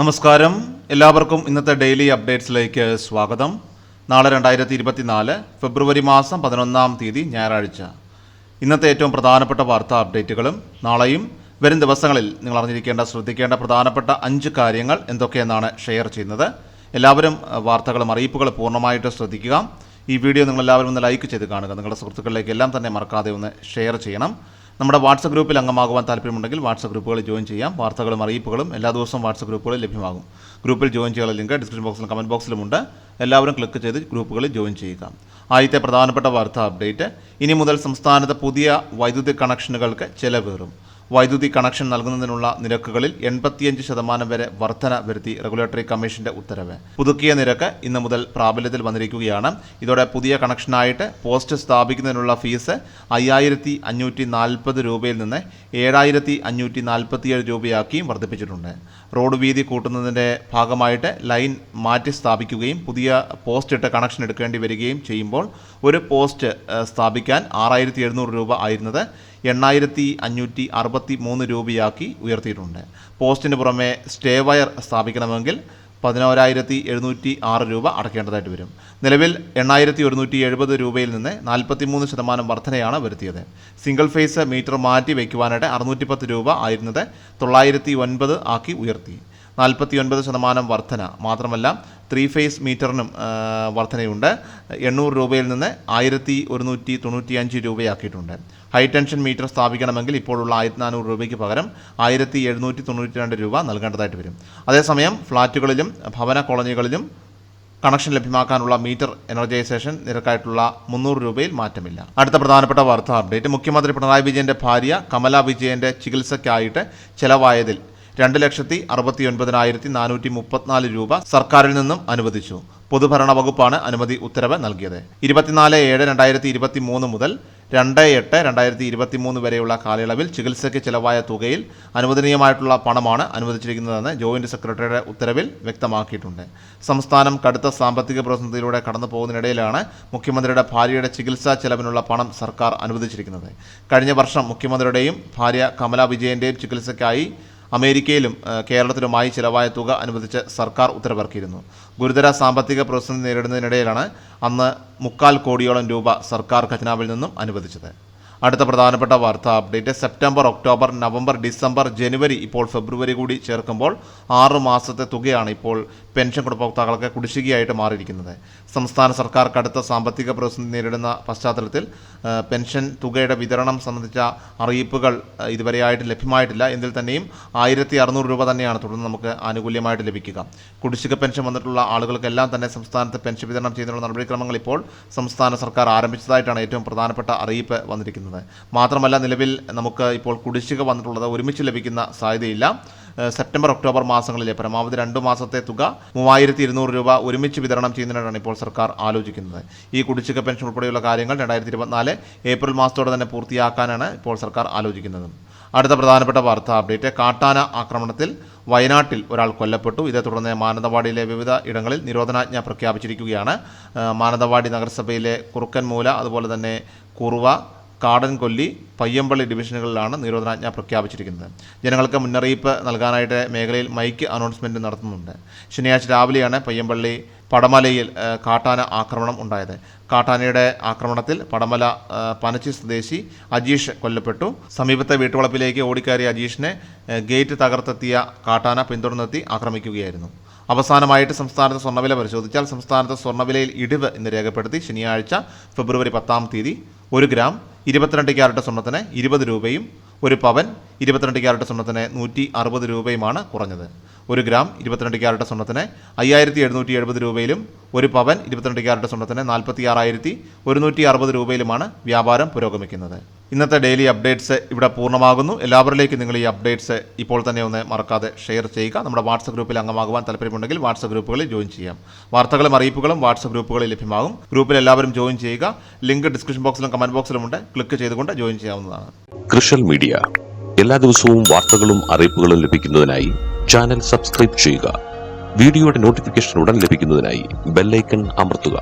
നമസ്കാരം. എല്ലാവർക്കും ഇന്നത്തെ ഡെയിലി അപ്ഡേറ്റ്സിലേക്ക് സ്വാഗതം. നാളെ രണ്ടായിരത്തി ഇരുപത്തിനാല് ഫെബ്രുവരി മാസം പതിനൊന്നാം തീയതി ഞായറാഴ്ച. ഇന്നത്തെ ഏറ്റവും പ്രധാനപ്പെട്ട വാർത്താ അപ്ഡേറ്റുകളും നാളെയും വരും ദിവസങ്ങളിൽ നിങ്ങൾ അറിഞ്ഞിരിക്കേണ്ട ശ്രദ്ധിക്കേണ്ട പ്രധാനപ്പെട്ട അഞ്ച് കാര്യങ്ങൾ എന്തൊക്കെയെന്നാണ് ഷെയർ ചെയ്യുന്നത്. എല്ലാവരും വാർത്തകളും അറിയിപ്പുകളും പൂർണമായിട്ട് ശ്രദ്ധിക്കുക. ഈ വീഡിയോ നിങ്ങളെല്ലാവരും ഒന്ന് ലൈക്ക് ചെയ്ത് കാണുക. നിങ്ങളുടെ സുഹൃത്തുക്കളിലേക്ക് എല്ലാം തന്നെ മറക്കാതെ ഒന്ന് ഷെയർ ചെയ്യണം. നമ്മുടെ വാട്സപ്പ് ഗ്രൂപ്പിൽ അംഗമാകുവാൻ താല്പര്യമുണ്ടെങ്കിൽ വാട്സപ്പ് ഗ്രൂപ്പുകളിൽ ജോയിൻ ചെയ്യാം. വാർത്തകളും അറിയിപ്പുകളും എല്ലാ ദിവസവും വാട്സപ്പ് ഗ്രൂപ്പുകളിൽ ലഭ്യമാകും. ഗ്രൂപ്പിൽ ജോയിൻ ചെയ്യാനുള്ള ലിങ്ക് ഡിസ്ക്രിപ്ഷൻ ബോക്സിലും കമന്റ് ബോക്സിലുമുണ്ട് എല്ലാവരും ക്ലിക്ക് ചെയ്ത് ഗ്രൂപ്പുകളിൽ ജോയിൻ ചെയ്യുക. ആദ്യത്തെ പ്രധാനപ്പെട്ട വാർത്താ അപ്ഡേറ്റ്. ഇനി മുതൽ സംസ്ഥാനത്ത് പുതിയ വൈദ്യുതി കണക്ഷനുകൾക്ക് ചെലവേറും. വൈദ്യുതി കണക്ഷൻ നൽകുന്നതിനുള്ള നിരക്കുകളിൽ എൺപത്തിയഞ്ച് ശതമാനം വരെ വർധന വരുത്തി റെഗുലേറ്ററി കമ്മീഷന്റെ ഉത്തരവ്. പുതുക്കിയ നിരക്ക് ഇന്ന് മുതൽ പ്രാബല്യത്തിൽ വന്നിരിക്കുകയാണ്. ഇതോടെ പുതിയ കണക്ഷനായിട്ട് പോസ്റ്റ് സ്ഥാപിക്കുന്നതിനുള്ള ഫീസ് അയ്യായിരത്തി അഞ്ഞൂറ്റി നാൽപ്പത് രൂപയിൽ നിന്ന് ഏഴായിരത്തി അഞ്ഞൂറ്റി നാൽപ്പത്തിയേഴ് രൂപയാക്കിയും വർദ്ധിപ്പിച്ചിട്ടുണ്ട്. റോഡ് വീതി കൂട്ടുന്നതിന്റെ ഭാഗമായിട്ട് ലൈൻ മാറ്റി സ്ഥാപിക്കുകയും പുതിയ പോസ്റ്റ് ഇട്ട് കണക്ഷൻ എടുക്കേണ്ടി വരികയും ചെയ്യുമ്പോൾ ഒരു പോസ്റ്റ് സ്ഥാപിക്കാൻ ആറായിരത്തി രൂപ ആയിരുന്നത് എണ്ണായിരത്തി അഞ്ഞൂറ്റി അറുപത്തി മൂന്ന് രൂപയാക്കി ഉയർത്തിയിട്ടുണ്ട്. പോസ്റ്റിന് പുറമെ സ്റ്റേ വയർ സ്ഥാപിക്കണമെങ്കിൽ പതിനോരായിരത്തി എഴുന്നൂറ്റി ആറ് രൂപ അടയ്ക്കേണ്ടതായിട്ട് വരും. നിലവിൽ എണ്ണായിരത്തി ഒരുന്നൂറ്റി എഴുപത് രൂപയിൽ നിന്ന് നാൽപ്പത്തി മൂന്ന് ശതമാനം വർധനയാണ് വരുത്തിയത്. സിംഗിൾ ഫേസ് മീറ്റർ മാറ്റി വയ്ക്കുവാനായിട്ട് അറുന്നൂറ്റി പത്ത് രൂപ ആയിരുന്നത് തൊള്ളായിരത്തി ഒൻപത് ആക്കി ഉയർത്തി. നാൽപ്പത്തി ഒൻപത് ശതമാനം വർധന. മാത്രമല്ല ത്രീ ഫേസ് മീറ്ററിനും വർധനയുണ്ട്. എണ്ണൂറ് രൂപയിൽ നിന്ന് ആയിരത്തി ഒരുന്നൂറ്റി തൊണ്ണൂറ്റി അഞ്ച് രൂപയാക്കിയിട്ടുണ്ട്. ഹൈ ടെൻഷൻ മീറ്റർ സ്ഥാപിക്കണമെങ്കിൽ ഇപ്പോഴുള്ള ആയിരത്തി നാനൂറ് രൂപയ്ക്ക് പകരം ആയിരത്തി എഴുന്നൂറ്റി തൊണ്ണൂറ്റി രണ്ട് രൂപ നൽകേണ്ടതായിട്ട് വരും. അതേസമയം ഫ്ലാറ്റുകളിലും ഭവന കോളനികളിലും കണക്ഷൻ ലഭ്യമാക്കാനുള്ള മീറ്റർ എനർജൈസേഷൻ നിരക്കായിട്ടുള്ള മുന്നൂറ് രൂപയിൽ മാറ്റമില്ല. അടുത്ത പ്രധാനപ്പെട്ട വാർത്താ അപ്ഡേറ്റ് മുഖ്യമന്ത്രി പിണറായി വിജയന്റെ ഭാര്യ കമല വിജയന്റെ ചികിത്സയ്ക്കായിട്ട് ചെലവായതിൽ രണ്ട് ലക്ഷത്തി അറുപത്തി ഒൻപതിനായിരത്തി നാനൂറ്റി മുപ്പത്തിനാല് രൂപ സർക്കാരിൽ നിന്നും അനുവദിച്ചു. പൊതുഭരണ വകുപ്പാണ് അനുമതി ഉത്തരവ് നൽകിയത്. ഇരുപത്തിനാല് ഏഴ് രണ്ടായിരത്തി ഇരുപത്തി മൂന്ന് മുതൽ രണ്ട് എട്ട് രണ്ടായിരത്തി ഇരുപത്തി മൂന്ന് വരെയുള്ള കാലയളവിൽ ചികിത്സയ്ക്ക് ചിലവായ തുകയിൽ അനുവദനീയമായിട്ടുള്ള പണമാണ് അനുവദിച്ചിരിക്കുന്നതെന്ന് ജോയിന്റ് സെക്രട്ടറിയുടെ ഉത്തരവിൽ വ്യക്തമാക്കിയിട്ടുണ്ട്. സംസ്ഥാനം കടുത്ത സാമ്പത്തിക പ്രതിസന്ധിയിലൂടെ കടന്നു പോകുന്നതിനിടയിലാണ് മുഖ്യമന്ത്രിയുടെ ഭാര്യയുടെ ചികിത്സാ ചെലവിനുള്ള പണം സർക്കാർ അനുവദിച്ചിരിക്കുന്നത്. കഴിഞ്ഞ വർഷം മുഖ്യമന്ത്രിയുടെയും ഭാര്യ കമല വിജയന്റെയും ചികിത്സയ്ക്കായി അമേരിക്കയിലും കേരളത്തിലുമായി ചിലവായ തുക അനുവദിച്ച് സർക്കാർ ഉത്തരവിറക്കിയിരുന്നു. ഗുരുതര സാമ്പത്തിക പ്രതിസന്ധി നേരിടുന്നതിനിടയിലാണ് അന്ന് മുക്കാൽ കോടിയോളം രൂപ സർക്കാർ ഖജനാവിൽ നിന്നും അനുവദിച്ചത്. അടുത്ത പ്രധാനപ്പെട്ട വാർത്താ update. September October November December ജനുവരി ഇപ്പോൾ ഫെബ്രുവരി കൂടി ചേർക്കുമ്പോൾ ആറ് മാസത്തെ തുകയാണ് ഇപ്പോൾ പെൻഷൻ ഗുണഭോക്താക്കൾക്ക് കുടിശ്ശികയായിട്ട് മാറിയിരിക്കുന്നത്. സംസ്ഥാന സർക്കാർ കടുത്ത സാമ്പത്തിക പ്രതിസന്ധി നേരിടുന്ന പശ്ചാത്തലത്തിൽ പെൻഷൻ തുകയുടെ വിതരണം സംബന്ധിച്ച അറിയിപ്പുകൾ ഇതുവരെയായിട്ട് ലഭ്യമായിട്ടില്ല. എങ്കിൽ തന്നെയും ആയിരത്തി അറുന്നൂറ് രൂപ തന്നെയാണ് തുടർന്ന് നമുക്ക് ആനുകൂല്യമായിട്ട് ലഭിക്കുക. കുടിശ്ശിക പെൻഷൻ വന്നിട്ടുള്ള ആളുകൾക്കെല്ലാം തന്നെ സംസ്ഥാനത്ത് പെൻഷൻ വിതരണം ചെയ്യുന്നതിനുള്ള നടപടിക്രമങ്ങൾ ഇപ്പോൾ സംസ്ഥാന സർക്കാർ ആരംഭിച്ചതായിട്ടാണ് ഏറ്റവും പ്രധാനപ്പെട്ട അറിയിപ്പ് വന്നിരിക്കുന്നത്. മാത്രമല്ല നിലവിൽ നമുക്ക് ഇപ്പോൾ കുടിശ്ശിക വന്നിട്ടുള്ളത് ഒരുമിച്ച് ലഭിക്കുന്ന സാധ്യതയില്ല. സെപ്റ്റംബർ ഒക്ടോബർ മാസങ്ങളിലെ പരമാവധി രണ്ട് മാസത്തെ തുക മൂവായിരത്തി ഇരുന്നൂറ് രൂപ ഒരുമിച്ച് വിതരണം ചെയ്യുന്നതിനാണ് ഇപ്പോൾ സർക്കാർ ആലോചിക്കുന്നത്. ഈ കുടിശ്ശിക പെൻഷൻ ഉൾപ്പെടെയുള്ള കാര്യങ്ങൾ രണ്ടായിരത്തി ഇരുപത്തിനാല് ഏപ്രിൽ മാസത്തോടെ തന്നെ പൂർത്തിയാക്കാനാണ് ഇപ്പോൾ സർക്കാർ ആലോചിക്കുന്നത്. അടുത്ത പ്രധാനപ്പെട്ട വാർത്താ അപ്ഡേറ്റ്. കാട്ടാന ആക്രമണത്തിൽ വയനാട്ടിൽ ഒരാൾ കൊല്ലപ്പെട്ടു. ഇതേ തുടർന്ന് മാനന്തവാടിയിലെ വിവിധ ഇടങ്ങളിൽ നിരോധനാജ്ഞ പ്രഖ്യാപിച്ചിരിക്കുകയാണ്. മാനന്തവാടി നഗരസഭയിലെ കുറുക്കൻമൂല അതുപോലെ തന്നെ കുറുവ കാടൻകൊല്ലി പയ്യമ്പള്ളി ഡിവിഷനുകളിലാണ് നിരോധനാജ്ഞ പ്രഖ്യാപിച്ചിരിക്കുന്നത്. ജനങ്ങൾക്ക് മുന്നറിയിപ്പ് നൽകാനായിട്ട് മേഖലയിൽ മൈക്ക് അനൗൺസ്മെന്റ് നടത്തുന്നുണ്ട്. ശനിയാഴ്ച രാവിലെയാണ് പയ്യമ്പള്ളി പടമലയിൽ കാട്ടാന ആക്രമണം ഉണ്ടായത്. കാട്ടാനയുടെ ആക്രമണത്തിൽ പടമല പനച്ചി സ്വദേശി അജീഷ് കൊല്ലപ്പെട്ടു. സമീപത്തെ വീട്ടുവളപ്പിലേക്ക് ഓടിക്കയറിയ അജീഷിനെ ഗേറ്റ് തകർത്തെത്തിയ കാട്ടാന പിന്തുടർന്നെത്തി ആക്രമിക്കുകയായിരുന്നു. അവസാനമായിട്ട് സംസ്ഥാനത്ത് സ്വർണവില പരിശോധിച്ചാൽ സംസ്ഥാനത്ത് സ്വർണവിലയിൽ ഇടിവ് ഇന്ന് രേഖപ്പെടുത്തി ശനിയാഴ്ച ഫെബ്രുവരി പത്താം തീയതി ഒരു ഗ്രാം ഇരുപത്തിരണ്ട് ക്യാരറ്റ് സ്വർണത്തിന് ഇരുപത് രൂപയും ഒരു പവൻ ഇരുപത്തിരണ്ട് ക്യാരറ്റ് സ്വർണത്തിന് നൂറ്റി അറുപത് രൂപയുമാണ് കുറഞ്ഞത്. ഒരു ഗ്രാം ഇരുപത്തിരണ്ട് ക്യാരറ്റ് സ്വർണത്തിന് അയ്യായിരത്തി എഴുന്നൂറ്റി എഴുപത് രൂപയിലും ഒരു പവൻ ഇരുപത്തിരണ്ട് ക്യാരറ്റ് സ്വർണത്തിന് നാൽപ്പത്തി ആറായിരത്തി ഒരുന്നൂറ്റി അറുപത് രൂപയിലുമാണ് വ്യാപാരം പുരോഗമിക്കുന്നത്. ഇന്നത്തെ ഡെയിലി അപ്ഡേറ്റ്സ് ഇവിടെ പൂർണമാകുന്നു. എല്ലാവരിലേക്കും നിങ്ങൾ ഈ അപ്ഡേറ്റ്സ് ഇപ്പോൾ തന്നെ ഒന്ന് മറക്കാതെ ഷെയർ ചെയ്യുക. നമ്മുടെ വാട്സപ്പ് ഗ്രൂപ്പിൽ അംഗമാകുവാൻ താല്പര്യമുണ്ടെങ്കിൽ വാട്സപ്പ് ഗ്രൂപ്പുകളിൽ ജോയിൻ ചെയ്യാം. വാർത്തകളും അറിയിപ്പുകളും വാട്സപ്പ് ഗ്രൂപ്പുകളിൽ ലഭ്യമാകും. ഗ്രൂപ്പിൽ എല്ലാവരും ജോയിൻ ചെയ്യുക. ലിങ്ക് ഡിസ്ക്രിപ്ഷൻ ബോക്സിലും കമന്റ് ബോക്സിലും ഉണ്ട്. ക്ലിക്ക് ചെയ്തുകൊണ്ട് ജോയിൻ ചെയ്യാവുന്നതാണ്. കൃഷൽ മീഡിയ എല്ലാ ദിവസവും വാർത്തകളും അറിയിപ്പുകളും ലഭിക്കുന്നതിനായി ചാനൽ സബ്സ്ക്രൈബ് ചെയ്യുക. വീഡിയോയുടെ നോട്ടിഫിക്കേഷൻ ഉടൻ ലഭിക്കുന്നതിനായി ബെല്ലൈക്കൺ അമർത്തുക.